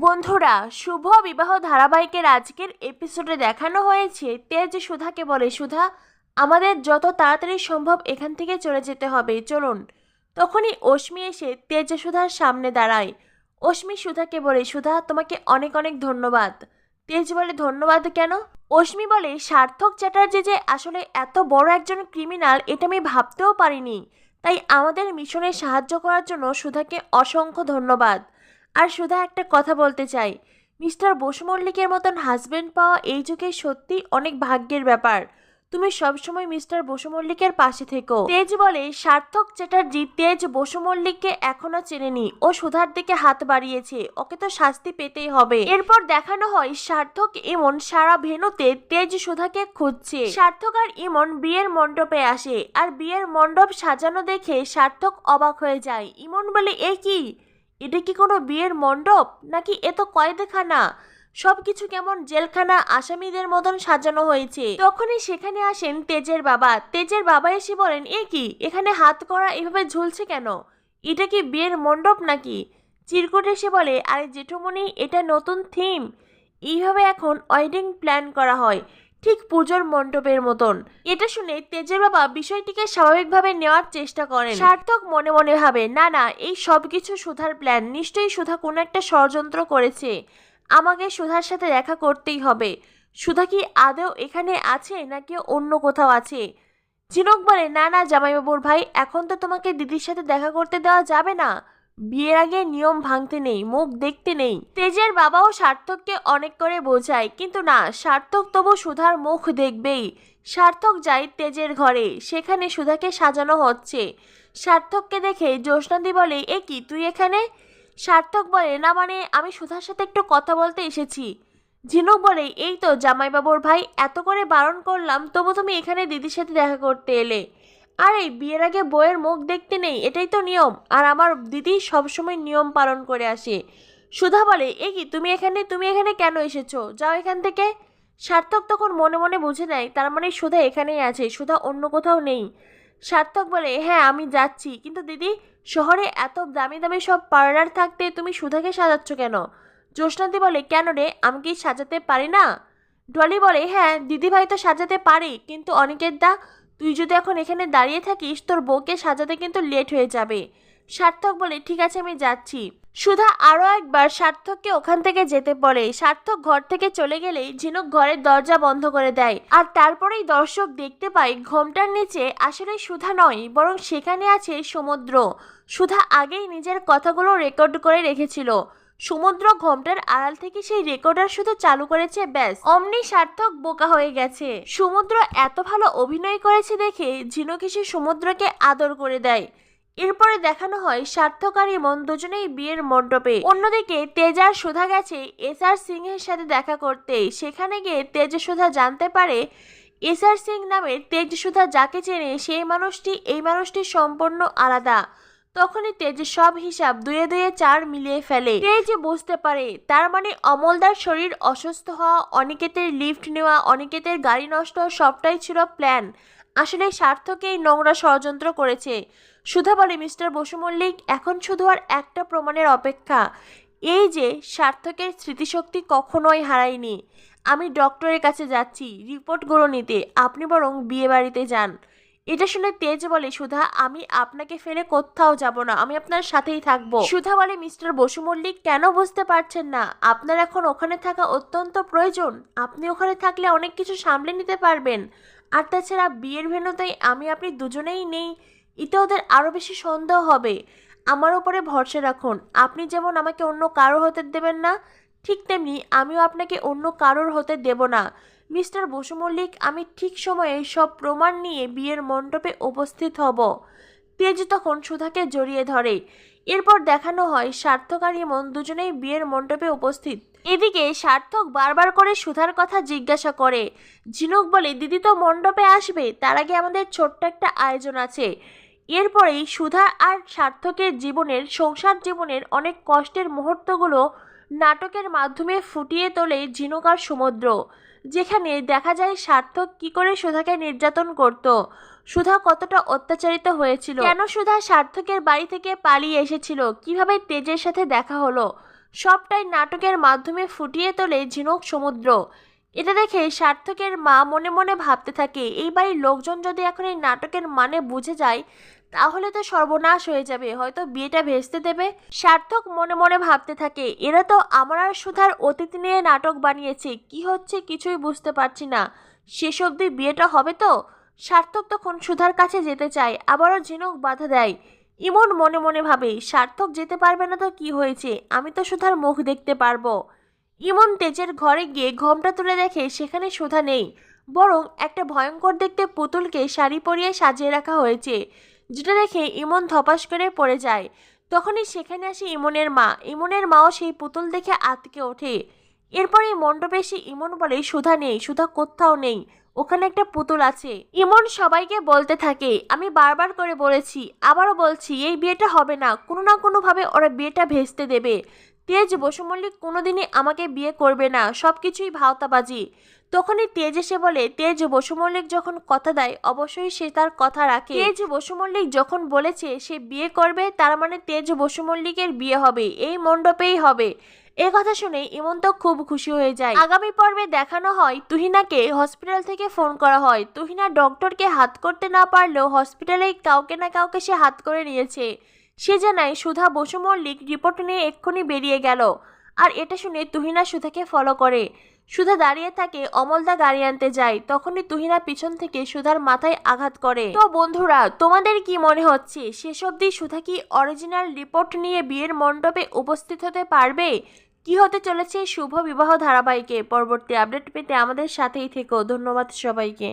বন্ধুরা, শুভ বিবাহ ধারাবাহিকের আজকের এপিসোডে দেখানো হয়েছে। তেজ সুধাকে বলে, সুধা, আমাদের যত তাড়াতাড়ি সম্ভব এখান থেকে চলে যেতে হবে, চলুন। তখনই অশ্মি এসে তেজ সুধার সামনে দাঁড়ায়। অশ্মি সুধাকে বলে, সুধা, তোমাকে অনেক অনেক ধন্যবাদ। তেজ বলে, ধন্যবাদ কেন? অশ্মি বলে, সার্থক চ্যাটার্জি যে আসলে এত বড় একজন ক্রিমিনাল এটা আমি ভাবতেও পারিনি। তাই আমাদের মিশনে সাহায্য করার জন্য সুধাকে অসংখ্য ধন্যবাদ। আর সুধা একটা কথা বলতে চাই। মিস্টার বসু মল্লিকের মতন হাজব্যান্ড পাওয়া এই যুগে সত্যি অনেক ভাগ্যের ব্যাপার। তুমি সবসময় মিস্টার বসু মল্লিকের পাশে থেকো। তেজ বলে, সার্থক চ্যাটার্জি তেজ বসু মল্লিককে এখনও চেনেনি। ও সুধার দিকে হাত বাড়িয়েছে। ওকে তো শাস্তি পেতেই হবে। এরপর দেখানো হয়, সার্থক ইমন, সারা ভেনুতে তেজ সুধাকে খুঁজছে। সার্থক আর ইমন বিয়ের মণ্ডপে আসে। আর বিয়ের মণ্ডপ সাজানো দেখে সার্থক অবাক হয়ে যায়। ইমন বলে, এ কি? এটা কি কোনো বিয়ের মণ্ডপ? নাকি এ তো কয়েদখানা? সবকিছু কেমন জেলখানা আসামিদের মতন সাজানো হয়েছে। তখনই সেখানে আসেন তেজের বাবা তেজের বাবা এসে বলেন, এ কি? এখানে হাত করা এভাবে ঝুলছে কেন? এটা কি বিয়ের মণ্ডপ নাকি? চিরকুট এসে বলে, আরে জেঠুমনি এটা নতুন থিম। এইভাবে এখন ওয়েডিং প্ল্যান করা হয়। ঠিক পুজোর মণ্ডপের মতন। এটা শুনে তেজের বাবা বিষয়টিকে স্বাভাবিকভাবে নেওয়ার চেষ্টা করেন। সার্থক মনে মনে ভাবে, না না, এই সব কিছু সুধার প্ল্যান নিশ্চয়ই সুধা কোনো একটা ষড়যন্ত্র করেছে। আমাকে সুধার সাথে দেখা করতেই হবে। সুধা কি আদৌ এখানে আছে নাকি অন্য কোথাও আছে? চিনক বলে, না না, জামাইবাবুর ভাই, এখন তো তোমাকে দিদির সাথে দেখা করতে দেওয়া যাবে না। বিয়ের আগে নিয়ম ভাঙতে নেই, মুখ দেখতে নেই। তেজের বাবাও সার্থককে অনেক করে বোঝায়, কিন্তু না, সার্থক তবু সুধার মুখ দেখবেই। সার্থক যায় তেজের ঘরে, সেখানে সুধাকে সাজানো হচ্ছে। সার্থককে দেখে জ্যোৎস্নাদি বলে, এ কি, তুই এখানে? সার্থক বলে, না মানে আমি সুধার সাথে একটু কথা বলতে এসেছি। ঝিনুক বলে, এই তো জামাইবাবুর ভাই, এত করে বারণ করলাম, তবু তুমি এখানে দিদির সাথে দেখা করতে এলে। আর, বিয়ের আগে বইয়ের মুখ দেখতে নেই, এটাই তো নিয়ম। আর আমার দিদি সবসময় নিয়ম পালন করে আসে। সুধা বলে, এ কি, তুমি এখানে তুমি এখানে কেন এসেছ? যাও এখান থেকে। সার্থক তখন মনে মনে বুঝে নেয়, তার মানে সুধা এখানেই আছে, সুধা অন্য কোথাও নেই। সার্থক বলে হ্যাঁ আমি যাচ্ছি। কিন্তু দিদি, শহরে এত দামি দামি সব পার্লার থাকতে তুমি সুধাকে সাজাচ্ছ কেন? জ্যোৎস্নাদি বলে, কেন রে, আমি কি সাজাতে পারি না? ডলি বলে হ্যাঁ দিদিভাই তো সাজাতে পারি, কিন্তু অনেকের দা তুই যদি এখন এখানে দাঁড়িয়ে থাকিস, তোর বউকে সাজাতে কিন্তু লেট হয়ে যাবে। সার্থক বলে, ঠিক আছে, আমি যাচ্ছি। সুধা আরও একবার সার্থককে ওখান থেকে যেতে পড়ে সার্থক ঘর থেকে চলে গেলেই ঝিনুক ঘরের দরজা বন্ধ করে দেয়। আর তারপরেই দর্শক দেখতে পায়, ঘোমটার নিচে আসলে সুধা নয়, বরং সেখানে আছে সমুদ্র। সুধা আগেই নিজের কথাগুলো রেকর্ড করে রেখেছিল। সমুদ্র ঘোমটার আড়াল থেকে সেই রেকর্ডার শুধু চালু করেছে ব্যাস। অমনি সার্থক বোকা হয়ে গেছে। সমুদ্র এত ভালো অভিনয় করেছে দেখে ঝিনুক এসে সমুদ্রকে আদর করে দেয়। এরপরে দেখানো হয় সার্থক আর ইমন দুজনেই বিয়ের মণ্ডপে। অন্যদিকে তেজার সুধা গেছে এস আর সিং এর সাথে দেখা করতে। সেখানে গিয়ে তেজ সুধা জানতে পারে এস আর সিং নামের তেজ সুধা যাকে চেনে সেই মানুষটি, এই মানুষটি সম্পূর্ণ আলাদা। তখনই তেজ সব হিসাব দুয়ে দুয়ে চার মিলিয়ে ফেলে। তেজ বুঝতে পারে, তার মানে অমলদার শরীর অসুস্থ হওয়া, অনিকেতের লিফট নেওয়া, অনিকেতের গাড়ি নষ্ট, সবটাই ছিল প্ল্যান। আসলে সার্থকেই নোংরা ষড়যন্ত্র করেছে। সুধা বলে, মিস্টার বসু মল্লিক, এখন শুধু আর একটা প্রমাণের অপেক্ষা। এই যে সার্থকের স্মৃতিশক্তি কখনোই হারায়নি। আমি ডক্টরের কাছে যাচ্ছি, রিপোর্টগুলো নিতে। আপনি বরং বিয়ে বাড়িতে যান। এটা শুনে তেজ বলে, সুধা, আমি আপনাকে ফেলে কোথাও যাব না, আমি আপনার সাথেই থাকব। সুধা বলে, মিস্টার বসু মল্লিক, কেন বুঝতে পারছেন না? আপনার এখন ওখানে থাকা অত্যন্ত প্রয়োজন। আপনি ওখানে থাকলে অনেক কিছু সামলে নিতে পারবেন। আর তাছাড়া বিয়ের ভেন্যুতেই আমি আপনি দুজনেই নেই। এতে ওদের আরও বেশি সন্দেহ হবে। আমার উপরে ভরসা রাখুন। আপনি যেমন আমাকে অন্য কারও হতে দেবেন না, ঠিক তেমনি আমিও আপনাকে অন্য কারোর হতে দেব না। মিস্টার বসু মল্লিক আমি ঠিক সময়ে সব প্রমাণ নিয়ে বিয়ের মণ্ডপে উপস্থিত হব। তেজ তখন সুধাকে জড়িয়ে ধরে। এরপর দেখানো হয় সার্থক আর ইমন দুজনেই বিয়ের মণ্ডপে উপস্থিত। এদিকে সার্থক বারবার করে সুধার কথা জিজ্ঞাসা করে, ঝিনুক বলে দিদি তো মণ্ডপে আসবে, তার আগে আমাদের ছোট্ট একটা আয়োজন আছে। এরপরেই সুধা আর সার্থকের জীবনের, সংসার জীবনের অনেক কষ্টের মুহূর্তগুলো নাটকের মাধ্যমে ফুটিয়ে তোলে ঝিনুক আর সমুদ্র। যেখানে দেখা যায় সার্থক কি করে সুধাকে নির্যাতন করত? সুধা কতটা অত্যাচারিত হয়েছিল? কেন সুধা সার্থকের বাড়ি থেকে পালিয়ে এসেছিল? কীভাবে তেজের সাথে দেখা হলো? সবটাই নাটকের মাধ্যমে ফুটিয়ে তোলে ঝিনুক সমুদ্র। এটা দেখে সার্থকের মা মনে মনে ভাবতে থাকে এই বাড়ির লোকজন যদি এখন এই নাটকের মানে বুঝে যায় তাহলে তো সর্বনাশ হয়ে যাবে। হয়তো বিয়েটা ভেস্তে দেবে। সার্থক মনে মনে ভাবতে থাকে, এরা তো আমার আর সুধার অতিথি নিয়ে নাটক বানিয়েছে, কি হচ্ছে কিছুই বুঝতে পারছি না। শেষ অবধি বিয়েটা হবে তো? সার্থক তখন সুধার কাছে যেতে চায়, আবারও ঝিনুক বাধা দেয়। ইমন মনে মনে ভাবে, সার্থক যেতে পারবে না তো কি হয়েছে? আমি তো সুধার মুখ দেখতে পারব। ইমন তেজের ঘরে গিয়ে ঘোমটা তুলে দেখে সেখানে সুধা নেই। বরং একটা ভয়ঙ্কর দেখতে পুতুলকে শাড়ি পরিয়ে সাজিয়ে রাখা হয়েছে। যেটা দেখে ইমন ধপাস করে পড়ে যায়। তখনই সেখানে আসে ইমনের মা। ইমনের মাও সেই পুতুল দেখে আতকে ওঠে। এরপরে মণ্ডপে এসে ইমন বলে, সুধা নেই, সুধা কোথাও নেই, ওখানে একটা পুতুল আছে। ইমন সবাইকে বলতে থাকে, আমি বারবার করে বলেছি, আবারও বলছি, এই বিয়েটা হবে না। কোনো না কোনোভাবে ওরা বিয়েটা ভেস্তে দেবে। তেজ বসুমল্লিক কোনোদিনই আমাকে বিয়ে করবে না সব কিছুই ভাওতাবাজি। তখনই তেজ এসে বলে, তেজ বসুমল্লিক যখন কথা দেয়, অবশ্যই সে তার কথা রাখে। তেজ বসু মল্লিক যখন বলেছে সে বিয়ে করবে, তার মানে তেজ বসুমল্লিকের বিয়ে হবে, এই মণ্ডপেই হবে। এ কথা শুনে ইমন তো খুব খুশি হয়ে যায়। আগামী পর্বে দেখানো হয় তুহিনাকে হসপিটাল থেকে ফোন করা হয়। তুহিনা ডক্টরকে হাত করতে না পারলেও হসপিটালে কাউকে না কাউকে সে হাত করে নিয়েছে। সে জানায় সুধা বসু মল্লিক রিপোর্ট নিয়ে এক্ষুনি বেরিয়ে গেল। আর এটা শুনে তুহিনা সুধাকে ফলো করে। সুধা দাঁড়িয়ে থাকে অমলদা গাড়ি আনতে যায়। তখনই তুহিনা পিছন থেকে সুধার মাথায় আঘাত করে। তো বন্ধুরা, তোমাদের কি মনে হচ্ছে, শেষ অবধি সুধা কি অরিজিনাল রিপোর্ট নিয়ে বিয়ের মণ্ডপে উপস্থিত হতে পারবে? কি হতে চলেছে শুভ বিবাহ ধারাবাহিকে? পরবর্তী আপডেট পেতে আমাদের সাথেই থেকো। ধন্যবাদ সবাইকে।